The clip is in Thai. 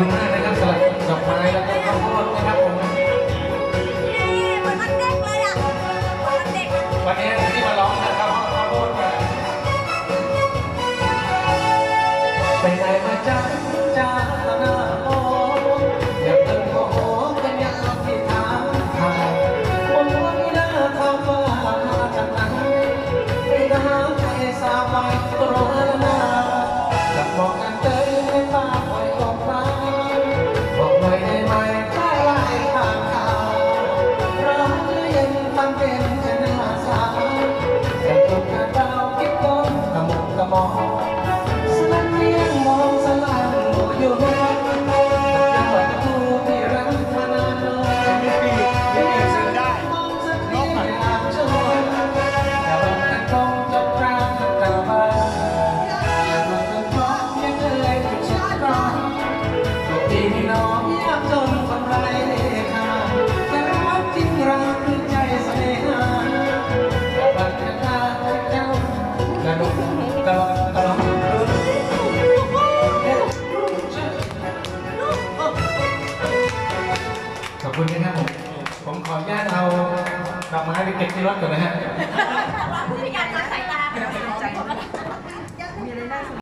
คุณมากนะครับสำหรับดอกไม้แล้วก็ข้าวโพดนะครับผมเหมือนวันเด็กเลยอะวันเด็ก วันนี้ 吗？ คุณนะครับผม ผมขออนุญาตเอาดอกไม้ไปเก็บที่รถก่อนนะฮะ